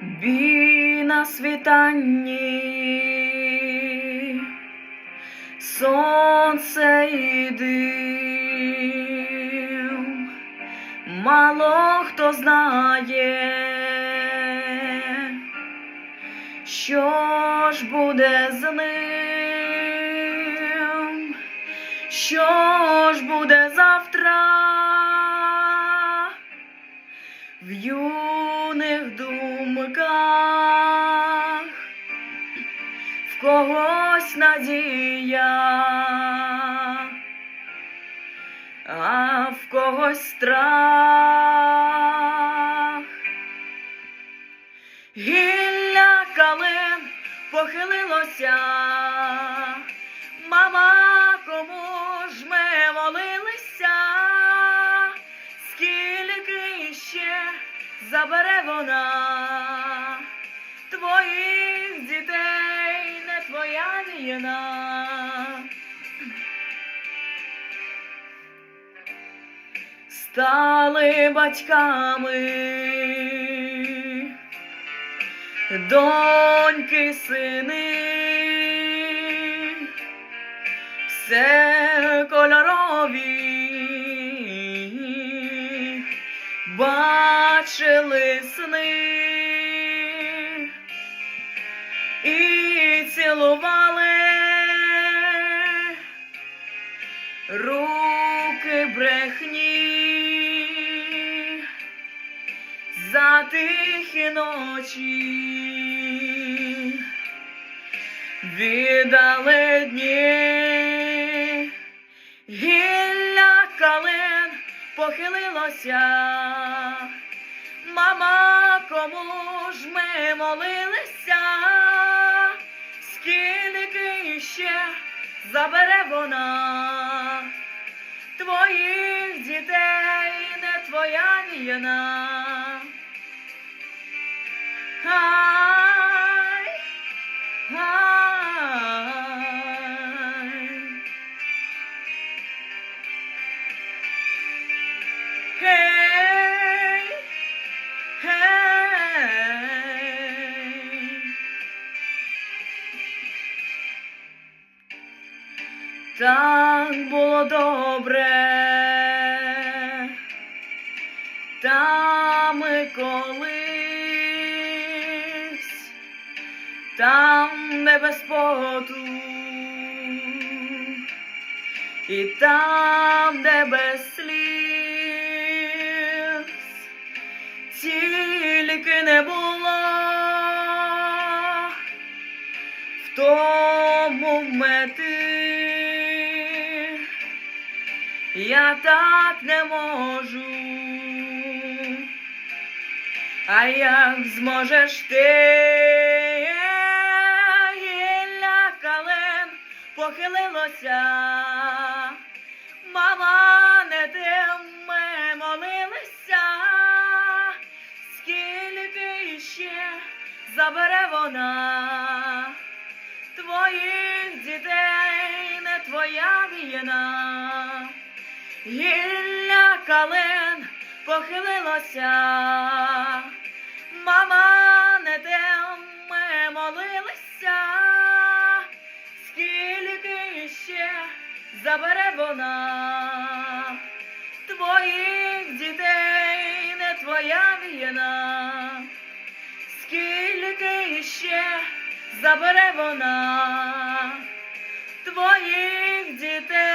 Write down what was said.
Бій на світанні, сонце і дим, мало хто знає, що ж буде з ним, що ж буде завтра когось надія, а в когось страх. Гілля калин похилилося, мама, кому ж ми молилися, скільки ще забере вона твоя. Стали батьками. Доньки, сини, все кольорові, бачили сни. І цілували руки брехні. За тихі ночі віддали дні, гілля калин похилилося, мама, кому ж ми молилися, скільки ще забере вона твоїх дітей, не твоя війна. Так було добре, там і колись, там не без поту, і там, де без сліз, тільки не було в тому мети. Я так не можу. А як зможеш ти? Гілля калин похилилося. Мама, не тим ми молилися. Скільки ще забере вона твоїх дітей, не твоя війна. Гілля калин похилилося, мама, не тим ми молилися, скільки ще забере вона? Твоїх дітей, не твоя війна, скільки ще забере вона? Твоїх дітей,